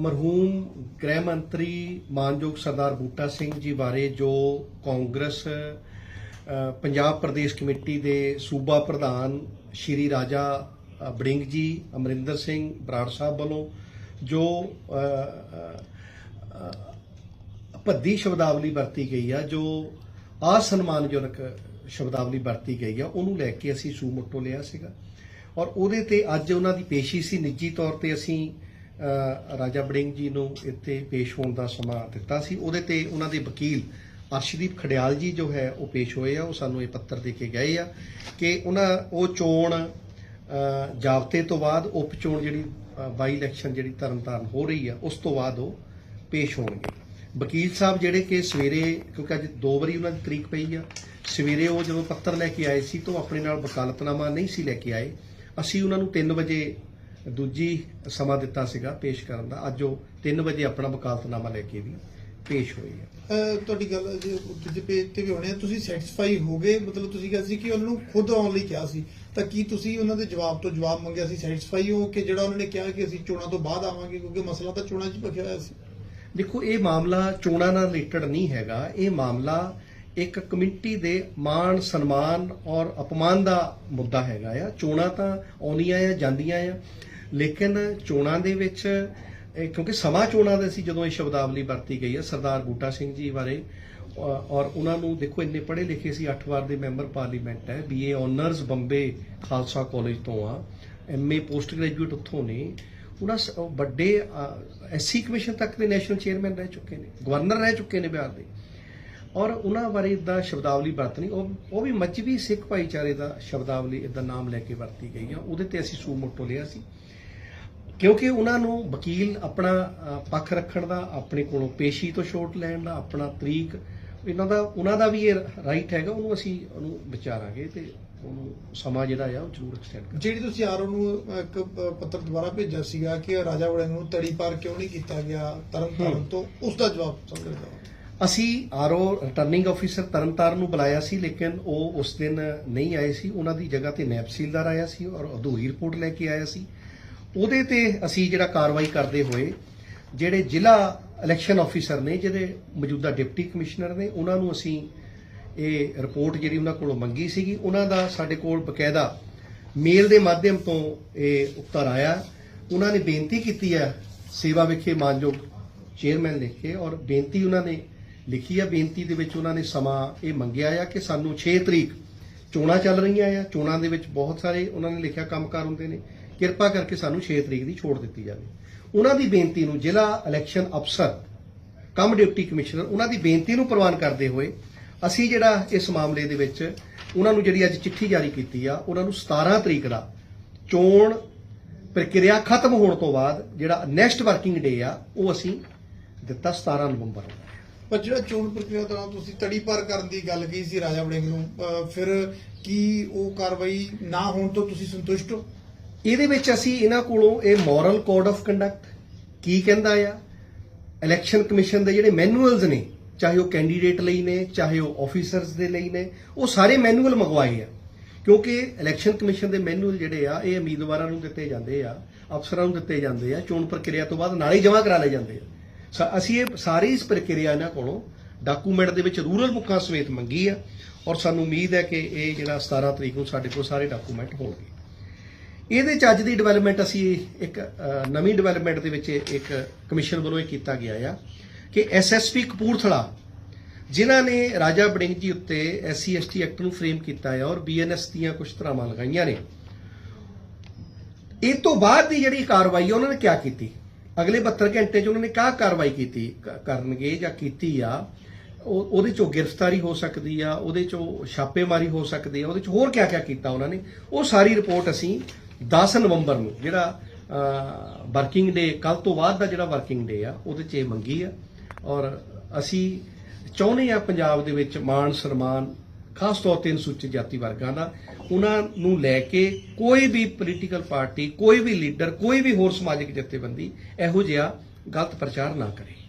ਮਰਹੂਮ ਗ੍ਰਹਿ ਮੰਤਰੀ ਮਾਨਯੋਗ ਸਰਦਾਰ ਬੂਟਾ ਸਿੰਘ ਜੀ ਬਾਰੇ ਜੋ ਕਾਂਗਰਸ ਪੰਜਾਬ ਪ੍ਰਦੇਸ਼ ਕਮੇਟੀ ਦੇ ਸੂਬਾ ਪ੍ਰਧਾਨ ਸ਼੍ਰੀ ਰਾਜਾ ਬੜਿੰਗ ਜੀ, ਅਮਰਿੰਦਰ ਸਿੰਘ ਬਰਾੜ ਸਾਹਿਬ ਵੱਲੋਂ ਜੋ ਭੱਦੀ ਸ਼ਬਦਾਵਲੀ ਵਰਤੀ ਗਈ ਆ, ਜੋ ਅਸਨਮਾਨਜਨਕ ਸ਼ਬਦਾਵਲੀ ਵਰਤੀ ਗਈ ਆ, ਉਹਨੂੰ ਲੈ ਕੇ ਅਸੀਂ ਸੂਮੋਟੋ ਲਿਆ ਸੀਗਾ। ਔਰ ਉਹਦੇ ਤੇ ਅੱਜ ਉਹਨਾਂ ਦੀ ਪੇਸ਼ੀ ਸੀ, ਨਿੱਜੀ ਤੌਰ ਤੇ ਅਸੀਂ ਰਾਜਾ ਬੜਿੰਗ ਜੀ ਨੂੰ ਇੱਥੇ ਪੇਸ਼ ਹੋਣ ਦਾ ਸਮਾਂ ਦਿੱਤਾ ਸੀ। ਉਹਦੇ ਤੇ ਉਹਨਾਂ ਦੇ ਵਕੀਲ ਅਰਸ਼ਦੀਪ ਖੜਿਆਲ ਜੀ ਜੋ ਹੈ, ਉਹ ਪੇਸ਼ ਹੋਏ ਆ। ਉਹ ਸਾਨੂੰ ਇਹ ਪੱਤਰ ਦੇ ਕੇ ਗਏ ਆ ਕਿ ਉਹਨਾਂ, ਉਹ ਚੋਣ ਜਾਬਤੇ ਤੋਂ ਬਾਅਦ ਉਪ ਚੋਣ ਜਿਹੜੀ ਬਾਈ ਇਲੈਕਸ਼ਨ ਜਿਹੜੀ ਤਰਨਤਾਰਨ ਹੋ ਰਹੀ ਆ, ਉਸ ਤੋਂ ਬਾਅਦ ਉਹ ਪੇਸ਼ ਹੋਣਗੇ। ਵਕੀਲ ਸਾਹਿਬ ਜਿਹੜੇ ਕਿ ਸਵੇਰੇ, ਕਿਉਂਕਿ ਅੱਜ ਦੋ ਵਾਰੀ ਉਹਨਾਂ ਦੀ ਤਰੀਕ ਪਈ ਆ, ਸਵੇਰੇ ਉਹ ਜਦੋਂ ਪੱਤਰ ਲੈ ਕੇ ਆਏ ਸੀ ਤਾਂ ਉਹ ਆਪਣੇ ਨਾਲ ਵਕਾਲਤਨਾਮਾ ਨਹੀਂ ਸੀ ਲੈ ਕੇ ਆਏ। ਅਸੀਂ ਉਹਨਾਂ ਨੂੰ 3 ਵਜੇ ਦੂਜੀ ਸਮਾਂ ਦਿੱਤਾ ਸੀਗਾ ਪੇਸ਼ ਕਰਨ ਦਾ। ਅੱਜ ਉਹ 3 ਵਜੇ ਆਪਣਾ ਵਕਾਲਤਨਾਮਾ ਲੈ ਕੇ ਵੀ ਪੇਸ਼ ਆ ਅਹ ਤੁਹਾਡੀ ਗੱਲ ਜੇ ਦੂਜੇ ਪੇਜ ਤੇ ਵੀ ਹੋਣੀ ਆ ਤੁਸੀਂ ਸੈਟੀਸਫਾਈ ਹੋ ਗਏ? ਮਤਲਬ ਤੁਸੀਂ ਕਿਹਾ ਸੀ ਕਿ ਉਹਨਾਂ ਨੂੰ ਖੁਦ ਆਉਣ ਲਈ ਕਿਹਾ ਸੀ। ਤਾਂ ਕੀ ਤੁਸੀਂ ਉਹਨਾਂ ਦੇ ਜਵਾਬ ਤੋਂ ਜਵਾਬ ਮੰਗਿਆ ਸੀ? ਸੈਟੀਸਫਾਈ ਹੋ ਕਿ ਜਿਹੜਾ ਉਹਨਾਂ ਨੇ ਕਿਹਾ ਕਿ ਅਸੀਂ ਚੋਣਾਂ ਤੋਂ ਬਾਅਦ ਆਵਾਂਗੇ? ਕਿਉਂਕਿ ਮਸਲਾ ਤਾਂ ਚੋਣਾਂ 'ਚ ਹੀ ਭਖਿਆ ਹੋਇਆ ਸੀ। ਦੇਖੋ ਇਹ ਮਾਮਲਾ ਚੋਣਾਂ ਨਾਲ ਰਿਲੇਟਡ ਨਹੀਂ ਹੈਗਾ। ਇਹ ਮਾਮਲਾ ਇੱਕ ਕਮੇਟੀ ਦੇ ਮਾਣ, ਸਨਮਾਨ ਔਰ ਅਪਮਾਨ ਦਾ ਮੁੱਦਾ ਹੈਗਾ ਆ। ਚੋਣਾਂ ਤਾਂ ਆਉਂਦੀਆਂ ਆ, ਜਾਂਦੀਆਂ ਆ। ਲੇਕਿਨ ਚੋਣਾਂ ਦੇ ਵਿੱਚ ਕਿਉਂਕਿ ਸਮਾਂ ਚੋਣਾਂ ਦੇ ਸੀ ਜਦੋਂ ਇਹ ਸ਼ਬਦਾਵਲੀ ਵਰਤੀ ਗਈ ਹੈ ਸਰਦਾਰ ਬੂਟਾ ਸਿੰਘ ਜੀ ਬਾਰੇ। ਔਰ ਉਹਨਾਂ ਨੂੰ ਦੇਖੋ, ਇੰਨੇ ਪੜ੍ਹੇ ਲਿਖੇ ਸੀ 8 ਵਾਰ ਦੇ ਮੈਂਬਰ ਪਾਰਲੀਮੈਂਟ ਹੈ BA honours Bombay Khalsa college ਤੋਂ ਆ। ਐਮਏ ਪੋਸਟ ਗ੍ਰੈਜੂਏਟ ਉੱਥੋਂ ਨੇ। ਉਹਨਾਂ ਸ- ਉਹ ਵੱਡੇ ਐਸਸੀ ਕਮਿਸ਼ਨ ਤੱਕ ਦੇ ਨੈਸ਼ਨਲ ਚੇਅਰਮੈਨ ਰਹਿ ਚੁੱਕੇ ਨੇ, ਗਵਰਨਰ ਰਹਿ ਚੁੱਕੇ ਨੇ ਬਿਹਾਰ ਦੇ। ਔਰ ਉਹਨਾਂ ਬਾਰੇ ਇਦਾਂ ਸ਼ਬਦਾਵਲੀ ਵਰਤਣੀ, ਉਹ ਉਹ ਵੀ ਮਜਬੀ ਸਿੱਖ ਭਾਈਚਾਰੇ ਦਾ ਸ਼ਬਦਾਵਲੀ ਇਦਾਂ ਨਾਮ ਲੈ ਕੇ ਵਰਤੀ ਗਈ ਆ। ਉਹਦੇ ਤੇ ਅਸੀਂ ਸੂਮੋਟੋ ਲਿਆ ਸੀ। ਕਿਉਂਕਿ ਉਹਨਾਂ ਨੂੰ ਵਕੀਲ ਆਪਣਾ ਪੱਖ ਰੱਖਣ ਦਾ, ਆਪਣੇ ਕੋਲੋਂ ਪੇਸ਼ੀ ਤੋਂ ਛੋਟ ਲੈਣ ਦਾ, ਆਪਣਾ ਤਰੀਕ, ਇਹਨਾਂ ਦਾ, ਉਹਨਾਂ ਦਾ ਵੀ ਇਹ ਰਾਈਟ ਹੈਗਾ, ਉਹਨੂੰ ਅਸੀਂ ਉਹਨੂੰ ਵਿਚਾਰਾਂਗੇ ਤੇ ਉਹਨੂੰ ਸਮਾਂ ਜਿਹੜਾ ਆ, ਉਹ ਜ਼ਰੂਰ ਐਕਸਟੈਂਡ ਕਰ ਜਿਹੜੀ ਤੁਸੀਂ ਆਰਓ ਨੂੰ ਇੱਕ ਪੱਤਰ ਦੁਬਾਰਾ ਭੇਜਿਆ ਸੀਗਾ ਕਿ ਰਾਜਾ ਵੜਿੰਗ ਨੂੰ ਤੜੀ ਪਾਰ ਕਿਉਂ ਨਹੀਂ ਕੀਤਾ ਗਿਆ, ਤਰਨ ਤਾਰਨ ਤੋਂ, ਉਸ ਦਾ ਜਵਾਬ ਸਮਝਣਾ ਚਾਹਾਂਗਾ ਅਸੀਂ ਆਰਓ ਰਿਟਰਨਿੰਗ ਆਫੀਸਰ ਤਰਨਤਾਰਨ ਨੂੰ ਬੁਲਾਇਆ ਸੀ, ਲੇਕਿਨ ਉਹ ਉਸ ਦਿਨ ਨਹੀਂ ਆਏ ਸੀ। ਉਹਨਾਂ ਦੀ ਜਗ੍ਹਾ ਤੇ ਨਾਇਬ ਤਹਿਸੀਲਦਾਰ ਆਇਆ ਸੀ ਔਰ ਅਧੂਰੀ ਰਿਪੋਰਟ ਲੈ ਕੇ ਆਇਆ ਸੀ। ਉਹਦੇ ਤੇ ਅਸੀਂ ਜਿਹੜਾ ਕਾਰਵਾਈ ਕਰਦੇ ਹੋਏ, ਜਿਹੜੇ ਜ਼ਿਲ੍ਹਾ ਇਲੈਕਸ਼ਨ ਆਫੀਸਰ ਨੇ, ਜਿਹੜੇ ਮੌਜੂਦਾ ਡਿਪਟੀ ਕਮਿਸ਼ਨਰ ਨੇ, ਉਹਨਾਂ ਨੂੰ ਅਸੀਂ ਇਹ ਰਿਪੋਰਟ ਜਿਹੜੀ ਉਹਨਾਂ ਕੋਲੋਂ ਮੰਗੀ ਸੀਗੀ। ਉਹਨਾਂ ਦਾ ਸਾਡੇ ਕੋਲ ਬਕਾਇਦਾ ਮੇਲ ਦੇ ਮਾਧਿਅਮ ਤੋਂ ਇਹ ਉੱਤਰ ਆਇਆ। ਉਹਨਾਂ ਨੇ ਬੇਨਤੀ ਕੀਤੀ ਹੈ ਸੇਵਾ ਵਿਖੇ ਮਾਨਯੋਗ ਚੇਅਰਮੈਨ ਲਿਖ ਕੇ, ਔਰ ਬੇਨਤੀ ਉਹਨਾਂ ਨੇ ਲਿਖੀ ਆ ਬੇਨਤੀ ਦੇ ਵਿੱਚ ਉਹਨਾਂ ਨੇ ਸਮਾਂ ਇਹ ਮੰਗਿਆ ਆ ਕਿ ਸਾਨੂੰ 6 ਤਰੀਕ ਚੋਣਾਂ ਚੱਲ ਰਹੀਆਂ ਆ, ਚੋਣਾਂ ਦੇ ਵਿੱਚ ਬਹੁਤ ਸਾਰੇ ਉਹਨਾਂ ਨੇ ਲਿਖਿਆ ਕੰਮਕਾਰ ਹੁੰਦੇ ਨੇ। ਕਿਰਪਾ ਕਰਕੇ ਸਾਨੂੰ 6 ਤਰੀਕ ਦੀ ਛੋਟ ਦਿੱਤੀ ਜਾਵੇ। ਉਹਨਾਂ ਦੀ ਬੇਨਤੀ ਨੂੰ ਜ਼ਿਲ੍ਹਾ ਇਲੈਕਸ਼ਨ ਅਫਸਰ, ਕਮ ਡਿਪਟੀ ਕਮਿਸ਼ਨਰ, ਉਹਨਾਂ ਦੀ ਬੇਨਤੀ ਨੂੰ ਪ੍ਰਵਾਨ ਕਰਦੇ ਹੋਏ ਅਸੀਂ ਜਿਹੜਾ ਇਸ ਮਾਮਲੇ ਦੇ ਵਿੱਚ ਉਹਨਾਂ ਨੂੰ ਜਿਹੜੀ ਅੱਜ ਚਿੱਠੀ ਜਾਰੀ ਕੀਤੀ ਆ, ਉਹਨਾਂ ਨੂੰ 17 ਤਰੀਕ ਦਾ ਚੋਣ ਪ੍ਰਕਿਰਿਆ ਖਤਮ ਹੋਣ ਤੋਂ ਬਾਅਦ ਜਿਹੜਾ ਨੈਕਸਟ ਵਰਕਿੰਗ ਡੇ ਆ, ਉਹ ਅਸੀਂ ਦਿੱਤਾ 17 ਨਵੰਬਰ ਨੂੰ। ਪਰ ਜਿਹੜਾ ਚੋਣ ਪ੍ਰਕਿਰਿਆ ਦੌਰਾਨ ਤੁਸੀਂ ਤੜੀ ਪਾਰ ਕਰਨ ਦੀ ਗੱਲ ਕਹੀ ਸੀ ਰਾਜਾ ਵੜਿੰਗ ਨੂੰ ਫਿਰ ਕੀ ਉਹ ਕਾਰਵਾਈ ਨਾ ਹੋਣ ਤੋਂ ਤੁਸੀਂ ਸੰਤੁਸ਼ਟ ਹੋ? ਇਹਦੇ ਵਿੱਚ ਅਸੀਂ ਇਹਨਾਂ ਕੋਲੋਂ ਇਹ ਮੋਰਲ ਕੋਡ ਆਫ ਕੰਡਕਟ ਕੀ ਕਹਿੰਦਾ ਆ? ਇਲੈਕਸ਼ਨ ਕਮਿਸ਼ਨ ਦੇ ਜਿਹੜੇ ਮੈਨੂਅਲਸ ਨੇ, ਚਾਹੇ ਉਹ ਕੈਂਡੀਡੇਟ ਲਈ ਨੇ, ਚਾਹੇ ਉਹ ਆਫੀਸਰਸ ਦੇ ਲਈ ਨੇ, ਉਹ ਸਾਰੇ ਮੈਨੂਅਲ ਮੰਗਵਾਏ ਆ। ਕਿਉਂਕਿ ਇਲੈਕਸ਼ਨ ਕਮਿਸ਼ਨ ਦੇ ਮੈਨੂਅਲ ਜਿਹੜੇ ਆ, ਇਹ ਉਮੀਦਵਾਰਾਂ ਨੂੰ ਦਿੱਤੇ ਜਾਂਦੇ ਆ, ਅਫਸਰਾਂ ਨੂੰ ਦਿੱਤੇ ਜਾਂਦੇ ਆ, ਚੋਣ ਪ੍ਰਕਿਰਿਆ ਤੋਂ ਬਾਅਦ ਨਾਲੇ ਜਮ੍ਹਾਂ ਕਰਾ ਲਏ ਜਾਂਦੇ ਆ। ਅਸੀਂ ਇਹ ਸਾਰੀ ਇਸ ਪ੍ਰਕਿਰਿਆ ਇਹਨਾਂ ਕੋਲੋਂ ਡਾਕੂਮੈਂਟ ਦੇ ਵਿੱਚ ਰੂਰਲ ਮੁੱਖਾਂ ਸਮੇਤ ਮੰਗੀ ਆ ਔਰ ਸਾਨੂੰ ਉਮੀਦ ਹੈ ਕਿ ਇਹ ਜਿਹੜਾ 17 ਤਰੀਕ ਨੂੰ ਸਾਡੇ ਕੋਲ ਸਾਰੇ ਡਾਕੂਮੈਂਟ ਹੋਣਗੇ। ਇਹਦੇ ਚ ਅੱਜ ਦੀ ਡਿਵੈਲਪਮੈਂਟ ਅਸੀਂ ਇੱਕ ਨਵੀਂ ਡਿਵੈਲਪਮੈਂਟ ਦੇ ਵਿੱਚ ਇੱਕ ਕਮਿਸ਼ਨ ਵੱਲੋਂ ਇਹ ਕੀਤਾ ਗਿਆ ਆ ਕਿ ਐਸਐਸਪੀ ਕਪੂਰਥਲਾ, ਜਿਨ੍ਹਾਂ ਨੇ ਰਾਜਾ ਬੜਿੰਗ ਜੀ ਉੱਤੇ ਐਸਸੀ ਐਸਟੀ ਐਕਟ ਨੂੰ ਫਰੇਮ ਕੀਤਾ ਹੈ ਔਰ ਬੀਐਨਐਸ ਦੀਆਂ ਕੁਝ ਧਰਾਵਾਂ ਲਗਾਈਆਂ ਨੇ। ਇਹ ਤੋਂ ਬਾਅਦ ਦੀ ਜਿਹੜੀ ਕਾਰਵਾਈ ਹੈ ਉਹਨਾਂ ਨੇ ਕਿਆ ਕੀਤੀ? ਅਗਲੇ 72 ਘੰਟੇ 'ਚ ਉਹਨਾਂ ਨੇ ਕਿਆ ਕਾਰਵਾਈ ਕੀਤੀ ਕਰਨਗੇ ਜਾਂ ਕੀਤੀ ਆ, ਉਹ, ਉਹਦੇ ਚੋਂ ਗ੍ਰਿਫਤਾਰੀ ਹੋ ਸਕਦੀ ਆ, ਉਹਦੇ ਚੋਂ ਛਾਪੇਮਾਰੀ ਹੋ ਸਕਦੀ ਆ, ਉਹਦੇ ਚ ਹੋਰ ਕਿਆ ਕਿਆ ਕੀਤਾ ਉਹਨਾਂ ਨੇ, ਉਹ ਸਾਰੀ ਰਿਪੋਰਟ ਅਸੀਂ 10 ਨਵੰਬਰ ਨੂੰ, ਜਿਹੜਾ ਵਰਕਿੰਗ ਡੇ ਕੱਲ ਤੋਂ ਬਾਅਦ ਦਾ ਜਿਹੜਾ ਵਰਕਿੰਗ ਡੇ ਆ, ਉਹਦੇ 'ਚ ਇਹ ਮੰਗੀ ਆ, ਔਰ ਅਸੀਂ ਚਾਹੁੰਦੇ ਆ ਪੰਜਾਬ ਦੇ ਵਿੱਚ ਮਾਣ ਸਨਮਾਨ ਖਾਸ ਤੌਰ ਤੇ ਅਨੁਸੂਚਿਤ ਜਾਤੀ ਵਰਗਾਂ ਦਾ, ਉਹਨਾਂ ਨੂੰ ਲੈ ਕੇ ਕੋਈ ਵੀ ਪੋਲੀਟੀਕਲ ਪਾਰਟੀ ਕੋਈ ਵੀ ਲੀਡਰ ਕੋਈ ਵੀ ਹੋਰ ਸਮਾਜਿਕ ਜਥੇਬੰਦੀ ਇਹੋ ਜਿਹਾ ਗਲਤ ਪ੍ਰਚਾਰ ਨਾ ਕਰੇ।